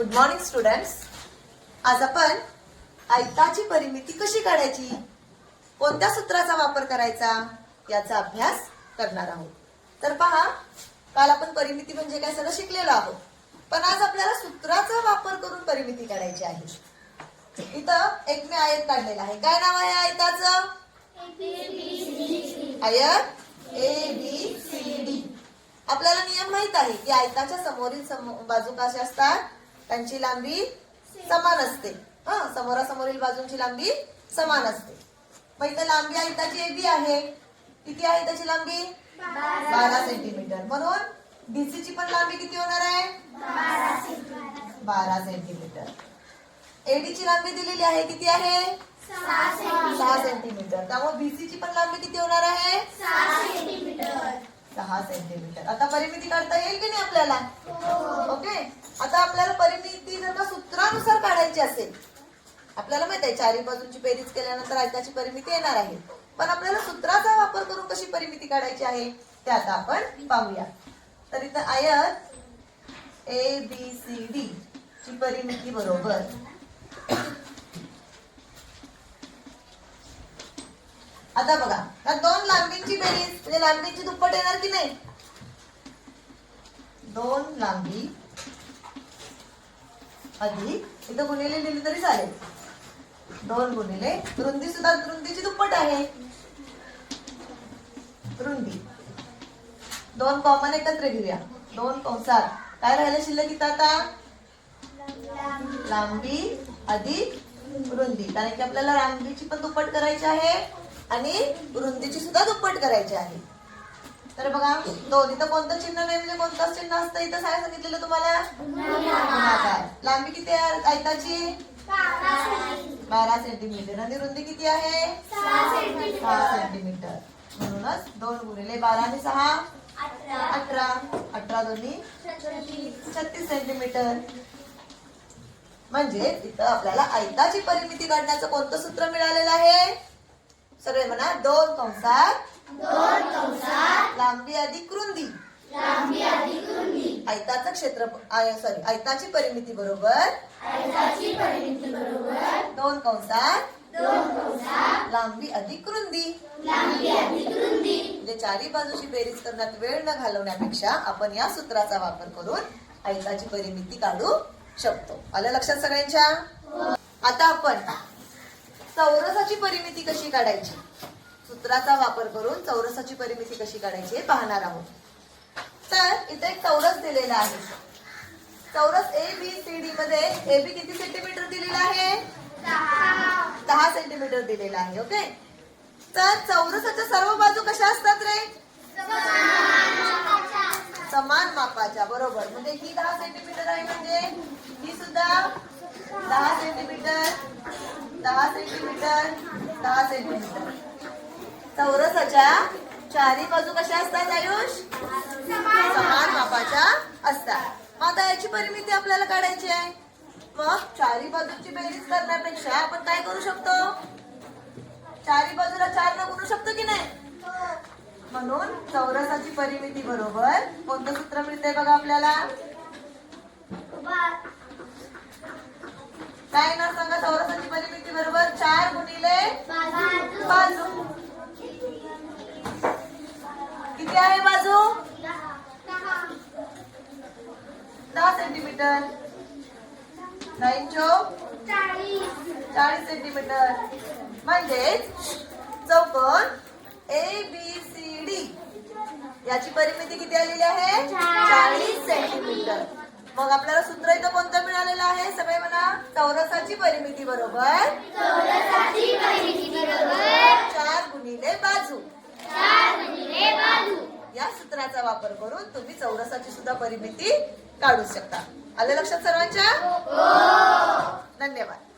Good morning students आज आपण आयताची परिमिती कशी काढायची? कोणत्या सूत्राचा वापर करायचा? याचा अभ्यास करणार आहोत. तर पहा काल आपण परिमिती म्हणजे काय सगळं शिकलेलो आहोत. पण आज आपल्याला सूत्राचा वापर करून परिमिती काढायची आहे. इथं एक मी आयत काढलेला आहे. काय नाव आहे आयताचं? आयत ए बी सी डी आपल्याला नियम माहीत आहे की आयताच्या समोरील बाजू कशा असतात? त्यांची लांबी समान असते. हा समोरासमोरील बाजूंची लांबी समान असते. मग इथं लांबी आयताची ए बी आहे किती आहे त्याची लांबी? बारा. सेंटीमीटर. म्हणून बीसी ची पण लांबी किती होणार आहे? बारा सेंटीमीटर. एडी ची लांबी दिलेली आहे किती आहे? सहा सेंटीमीटर. त्यामुळे बीसी ची पण लांबी किती होणार आहे? सहा सेंटीमीटर. आता परिमिती काढता येईल की नाही आपल्याला? ओके. आता आपल्याला काढायची असेल. आपल्याला माहीत आहे चारी बाजूची बेरीज केल्यानंतर आयताची परिमिती येणार आहे. पण आपल्याला सूत्राचा वापर करून कशी परिमिती काढायची आहे ते आता आपण पाहूया. तर इथं आयत ए बी सी डी ची परिमिती बरोबर. आता बघा या दोन लांबींची बेरीज म्हणजे लांबीची दुप्पट येणार की नाही? दोन लांबी अधिक इथं गुणिले लिहिली तरी चालेल. दोन गुणिले. रुंदी सुद्धा रुंदीची दुप्पट आहे. रुंदी. दोन कॉमन एकत्र घेऊया. दोन कंसात. काय राहिलं शिल्लक इथं आता? लांबी. अधिक रुंदी. कारण की आपल्याला लांबीची पण दुप्पट करायची आहे आणि रुंदीची सुद्धा दुप्पट करायची आहे. तर बघा दोन इथं कोणतं चिन्ह नाही म्हणजे कोणतंच चिन्ह असतं. इथं काय सांगितलेलं तुम्हाला? लांबी किती आहे आयताची? बारा सेंटीमीटर. आणि रुंदी किती आहे? सहा सेंटीमीटर. म्हणूनच दोन गुणिले बारा आणि सहा? अठरा. अठरा दोन्ही? छत्तीस सेंटीमीटर. म्हणजे तिथं आपल्याला आयताची परिमिती काढण्याचं कोणतं सूत्र मिळालेलं आहे? सगळे म्हणा दोन कंसात लांबी अधिक रुंदी आयताचं क्षेत्र सॉरी आयताची परिमिती बरोबर? दोन कंसात? लांबी अधिक रुंदी म्हणजे चारी बाजूची बेरीज करण्यात वेळ न घालवण्यापेक्षा आपण या सूत्राचा वापर करून आयताची परिमिती काढू शकतो. आलं लक्षात सगळ्यांच्या? आता आपण चौरसाची परिमिती कशी काढायची? सूत्राचा वापर करून चौरसाची परिमिती कशी काढायची हे पाहणार आहोत. तर इथे एक चौरस दिलेला आहे. चौरस ए बी सी डी मध्ये ए बी किती सेंटीमीटर दिलेला आहे? दहा सेंटीमीटर दिलेला आहे ओके तर चौरसाच्या सर्व बाजू कशा असतात रे? समान मापाच्या बरोबर. म्हणजे ही दहा सेंटीमीटर आहे म्हणजे ही सुद्धा दहा सेंटीमीटर दहा सेंटीमीटर दहा सेंटीमीटर चौरसाच्या चारी बाजू कशा असतात आयुष? समान मापाच्या असतात. मग आता याची परिमिती आपल्याला काढायची आहे. मग चारी बाजूची बेरीज करण्यापेक्षा आपण काय करू शकतो? चारी बाजूला चार न करू शकतो की नाही? म्हणून चौरसाची परिमिती बरोबर कोणतं सूत्र मिळतंय बघा आपल्याला? काय ना सांगा चौरसाची परिमिती बरोबर चार गुणिले बाजू किती आहे बाजू दहा सेंटीमीटर नाईन चौक चाळीस सेंटीमीटर म्हणजेच चौकोन ए बी सी डी याची परिमिती किती आलेली आहे? चाळीस सेंटीमीटर मग आपल्याला सूत्र इथं कोणतं मिळालेलं आहे? सगळे म्हणा चौरसाची परिमिती बरोबर? चार गुणिले बाजू. या सूत्राचा वापर करून तुम्ही चौरसाची सुद्धा परिमिती काढू शकता. आलं लक्षात सर्वांच्या? धन्यवाद.